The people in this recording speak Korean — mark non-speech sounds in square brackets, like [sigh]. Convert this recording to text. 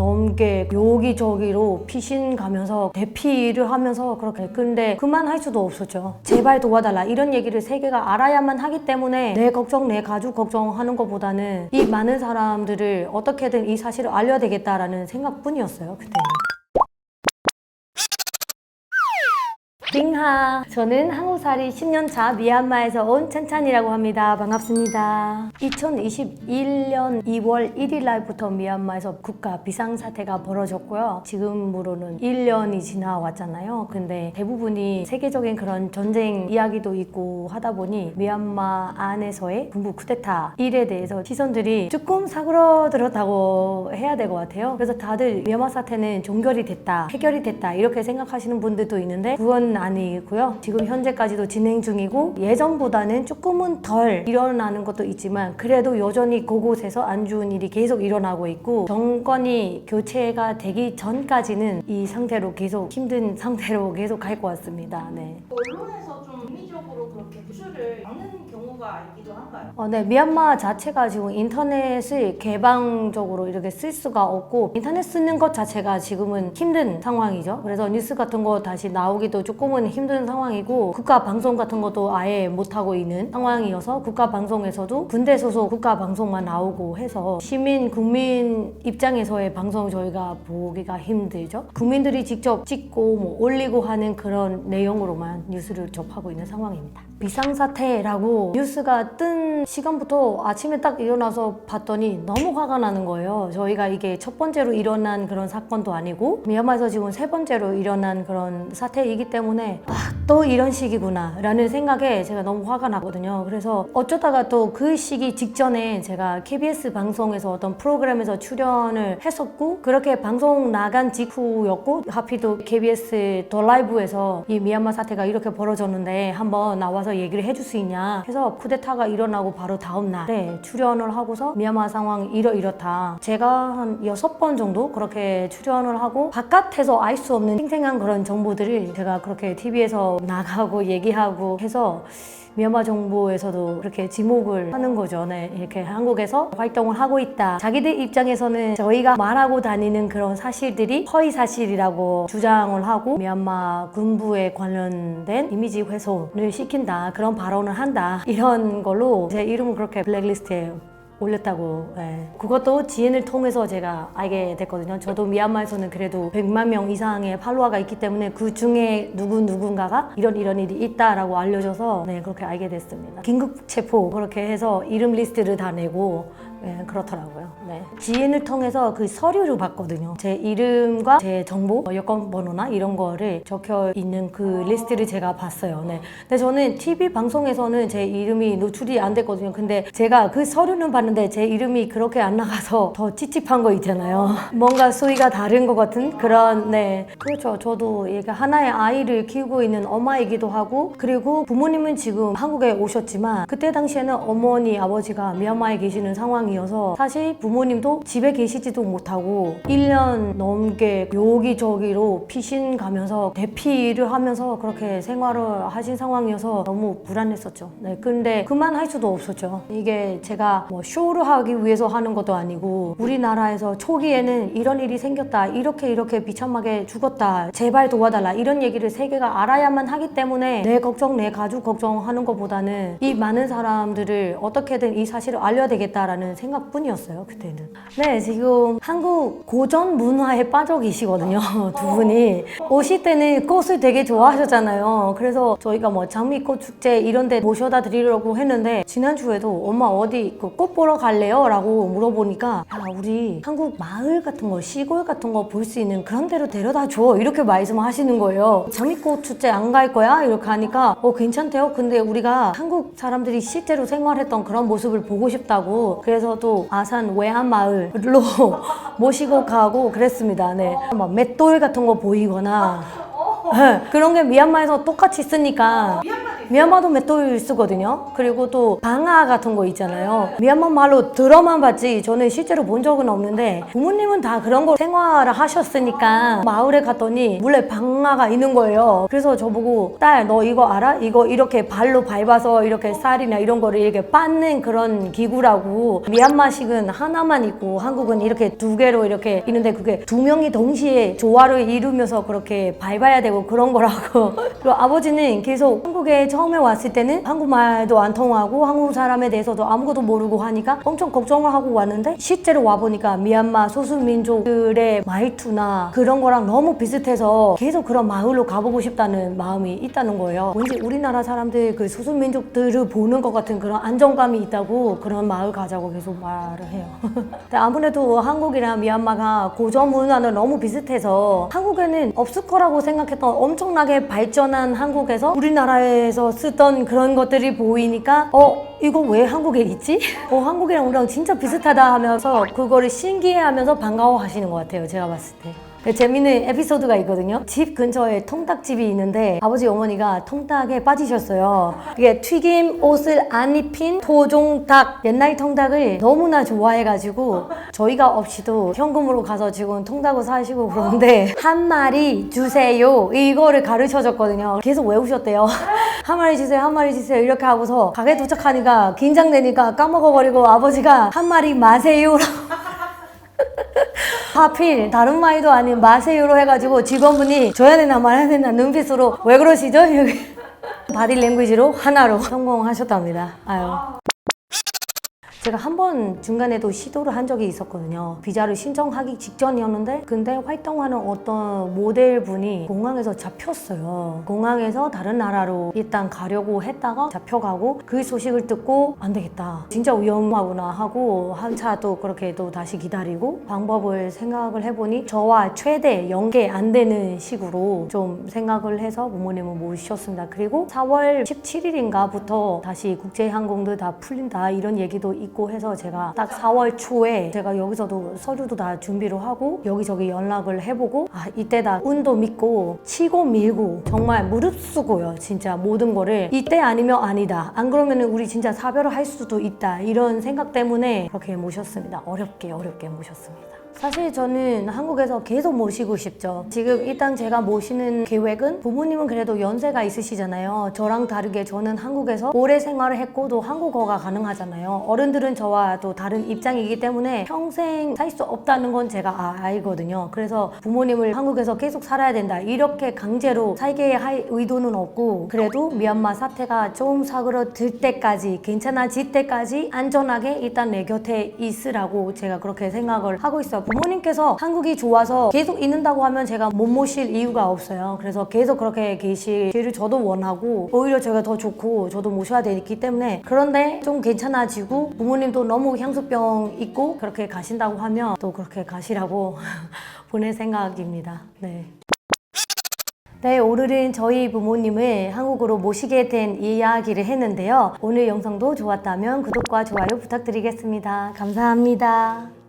넘게 여기저기로 피신 가면서 대피를 하면서 그렇게 근데 그만 할 수도 없었죠. 제발 도와달라 이런 얘기를 세계가 알아야만 하기 때문에 내 걱정 내 가족 걱정하는 것보다는 이 많은 사람들을 어떻게든 이 사실을 알려야 되겠다라는 생각뿐이었어요 그때는. 띵하. 저는 한국살이 10년차 미얀마에서 온 찬찬이라고 합니다. 반갑습니다. 2021년 2월 1일 날부터 미얀마에서 국가 비상사태가 벌어졌고요. 지금으로는 1년이 지나왔잖아요. 근데 대부분이 세계적인 그런 전쟁 이야기도 있고 하다 보니 미얀마 안에서의 군부 쿠데타 일에 대해서 시선들이 조금 사그러들었다고 해야 될 것 같아요. 그래서 다들 미얀마 사태는 종결이 됐다 해결이 됐다 이렇게 생각하시는 분들도 있는데 그건 아니고요. 지금 현재까지도 진행 중이고 예전보다는 조금은 덜 일어나는 것도 있지만 그래도 여전히 그곳에서 안 좋은 일이 계속 일어나고 있고 정권이 교체가 되기 전까지는 이 상태로 계속 힘든 상태로 [laughs] 계속 갈 것 같습니다. 네. 언론에서 좀 인위적으로 그렇게 뉴스를 막는 있기도 한가요? 어, 네, 미얀마 자체가 지금 인터넷을 개방적으로 이렇게 쓸 수가 없고 인터넷 쓰는 것 자체가 지금은 힘든 상황이죠. 그래서 뉴스 같은 거 다시 나오기도 조금은 힘든 상황이고 국가 방송 같은 것도 아예 못 하고 있는 상황이어서 국가 방송에서도 군대 소속 국가 방송만 나오고 해서 시민 국민 입장에서의 방송 저희가 보기가 힘들죠. 국민들이 직접 찍고 뭐 올리고 하는 그런 내용으로만 뉴스를 접하고 있는 상황입니다. 비상사태라고 뉴스 가 뜬 시간부터 아침에 딱 일어나서 봤더니 너무 화가 나는 거예요. 저희가 이게 첫 번째로 일어난 그런 사건도 아니고 미얀마에서 지금 세 번째로 일어난 그런 사태이기 때문에 아, 또 이런 식이구나 라는 생각에 제가 너무 화가 나거든요. 그래서 어쩌다가 또 그 시기 직전에 제가 KBS 방송에서 어떤 프로그램에서 출연을 했었고 그렇게 방송 나간 직후였고 하필 또 KBS 더 라이브에서 이 미얀마 사태가 이렇게 벌어졌는데 한번 나와서 얘기를 해줄 수 있냐 해서 쿠데타가 일어나고 바로 다음 날에 출연을 하고서 미얀마 상황 이러 이렇다 제가 한 여섯 번 정도 그렇게 출연을 하고 바깥에서 알 수 없는 생생한 그런 정보들을 제가 그렇게 TV에서 [laughs] 나가고 얘기하고 해서 미얀마 정부에서도 그렇게 지목을 하는 거죠. 네, 이렇게 한국에서 활동을 하고 있다. 자기들 입장에서는 저희가 말하고 다니는 그런 사실들이 허위 사실이라고 주장을 하고 미얀마 군부에 관련된 이미지 훼손을 시킨다. 그런 발언을 한다. 이런 걸로 제 이름을 그렇게 블랙리스트에 올렸다고 예. 그것도 지인을 통해서 제가 알게 됐거든요 저도 미얀마에서는 그래도 100만 명 이상의 팔로워가 있기 때문에 그 중에 누구 누군가가 이런 이런 일이 있다라고 알려줘서 네 그렇게 알게 됐습니다 긴급 체포 그렇게 해서 이름 리스트를 다 내고 네, 그렇더라고요. 네. 지인을 통해서 그 서류를 봤거든요. 제 이름과 제 정보, 뭐 여권 번호나 이런 거를 적혀 있는 그 리스트를 제가 봤어요. 네. 근데 저는 TV 방송에서는 제 이름이 노출이 안 됐거든요. 근데 제가 그 서류는 봤는데 제 이름이 그렇게 안 나가서 더 찝찝한 거 있잖아요. [laughs] 뭔가 수위가 다른 것 같은 그런, 네. 그렇죠. 저도 이게 하나의 아이를 키우고 있는 엄마이기도 하고, 그리고 부모님은 지금 한국에 오셨지만, 그때 당시에는 어머니, 아버지가 미얀마에 계시는 상황 이어서 사실 부모님도 집에 계시지도 못하고 1년 넘게 여기저기로 피신 가면서 대피를 하면서 그렇게 생활을 하신 상황이어서 너무 불안했었죠. 네, 근데 그만할 수도 없었죠. 이게 제가 뭐 쇼를 하기 위해서 하는 것도 아니고 우리나라에서 초기에는 이런 일이 생겼다. 이렇게 이렇게 비참하게 죽었다. 제발 도와달라. 이런 얘기를 세계가 알아야만 하기 때문에 내 걱정, 내 가족 걱정하는 것보다는 이 많은 사람들을 어떻게든 이 사실을 알려야 되겠다라는 생각뿐이었어요 그때는. 네 지금 한국 고전 문화에 빠져 계시거든요 [laughs] 두 분이. 오실 때는 꽃을 되게 좋아하셨잖아요. 그래서 저희가 뭐 장미꽃 축제 이런 데 모셔다 드리려고 했는데 지난주에도 엄마 어디 그 꽃 보러 갈래요? 라고 물어보니까 야 우리 한국 마을 같은 거 시골 같은 거 볼 수 있는 그런 데로 데려다 줘. 이렇게 말씀하시는 거예요 장미꽃 축제 안 갈 거야? 이렇게 하니까 어 괜찮대요. 근데 우리가 한국 사람들이 실제로 생활했던 그런 모습을 보고 싶다고. 그래서 또 아산 외한 마을로 [laughs] 모시고 가고 그랬습니다. 네. 막 맷돌 같은 거 보이거나 [laughs] 네, 그런 게 미얀마에서 똑같이 쓰니까 미얀마도 맷돌 쓰거든요. 그리고 또 방아 같은 거 있잖아요. 미얀마 말로 들어만 봤지 저는 실제로 본 적은 없는데 부모님은 다 그런 거 생활을 하셨으니까 마을에 갔더니 물에 방아가 있는 거예요. 그래서 저보고 딸 너 이거 알아? 이거 이렇게 발로 밟아서 이렇게 쌀이나 이런 거를 이렇게 빻는 그런 기구라고 미얀마식은 하나만 있고 한국은 이렇게 두 개로 이렇게 있는데 그게 두 명이 동시에 조화를 이루면서 그렇게 밟아야 되고 그런 거라고 [laughs] 그리고 아버지는 계속 한국에 처 음에 왔을 때는 한국말도 안 통하고 한국 사람에 대해서도 아무것도 모르고 하니까 엄청 걱정을 하고 왔는데 실제로 와보니까 미얀마 소수민족들의 말투나 그런 거랑 너무 비슷해서 계속 그런 마을로 가보고 싶다는 마음이 있다는 거예요. 왠지 우리나라 사람들 그 소수민족들을 보는 것 같은 그런 안정감이 있다고 그런 마을 가자고 계속 말을 해요. [laughs] 아무래도 한국이랑 미얀마가 고전 문화는 너무 비슷해서 한국에는 없을 거라고 생각했던 엄청나게 발전한 한국에서 우리나라에서 쓰던 그런 것들이 보이니까 어 이거 왜 한국에 있지? 어 한국이랑 우리랑 진짜 비슷하다 하면서 그거를 신기해하면서 반가워하시는 것 같아요 제가 봤을 때. 네, 재밌는 에피소드가 있거든요. 집 근처에 통닭집이 있는데 아버지 어머니가 통닭에 빠지셨어요. 그게 튀김 옷을 안 입힌 토종닭 옛날 통닭을 너무나 좋아해가지고 저희가 없이도 현금으로 가서 지금 통닭을 사시고 그러는데 한 마리 주세요 이거를 가르쳐줬거든요. 계속 외우셨대요. 한 마리 주세요, 한 마리 주세요 이렇게 하고서 가게 도착하니까 긴장되니까 까먹어버리고 아버지가 한 마리 마세요라고. [laughs] 하필 다른 말도 아닌 마세요로 해가지고 직원분이 줘야 되나 말아야 되나 눈빛으로 왜 그러시죠? [laughs] 바디 랭귀지로 하나로 성공하셨답니다. 아유. 제가 한 번 중간에도 시도를 한 적이 있었거든요. 비자를 신청하기 직전이었는데 근데 활동하는 어떤 모델 분이 공항에서 잡혔어요. 공항에서 다른 나라로 일단 가려고 했다가 잡혀가고 그 소식을 듣고 안 되겠다. 진짜 위험하구나 하고 한차 또 그렇게 또 다시 기다리고 방법을 생각을 해보니 저와 최대 연계 안 되는 식으로 좀 생각을 해서 부모님을 모셨습니다. 그리고 4월 17일인가부터 다시 국제항공도 다 풀린다 이런 얘기도 있고 해서 제가 딱 4월 초에 제가 여기서도 서류도 다 준비를 하고 여기저기 연락을 해보고 아 이때다 운도 믿고 치고 밀고 정말 무릅쓰고요 진짜 모든 거를. 이때 아니면 아니다. 안 그러면 우리 진짜 사별을 할 수도 있다. 이런 생각 때문에 그렇게 모셨습니다. 어렵게 어렵게 모셨습니다 사실 저는 한국에서 계속 모시고 싶죠. 지금 일단 제가 모시는 계획은 부모님은 그래도 연세가 있으시잖아요. 저랑 다르게 저는 한국에서 오래 생활을 했고 또 한국어가 가능하잖아요. 어른들은 저와 또 다른 입장이기 때문에 평생 살 수 없다는 건 제가 아- 알거든요. 그래서 부모님을 한국에서 계속 살아야 된다. 이렇게 강제로 살게 할 의도는 없고 그래도 미얀마 사태가 좀 사그러들 때까지 괜찮아질 때까지 안전하게 일단 내 곁에 있으라고 제가 그렇게 생각을 하고 있어 요. 부모님께서 한국이 좋아서 계속 있는다고 하면 제가 못 모실 이유가 없어요. 그래서 계속 그렇게 계시기를 저도 원하고 오히려 제가 더 좋고 저도 모셔야 되기 때문에 그런데 좀 괜찮아지고 부모님도 너무 향수병 있고 그렇게 가신다고 하면 또 그렇게 가시라고 [laughs] 보낼 생각입니다. 네. 네, 오늘은 저희 부모님을 한국으로 모시게 된 이야기를 했는데요. 오늘 영상도 좋았다면 구독과 좋아요 부탁드리겠습니다. 감사합니다.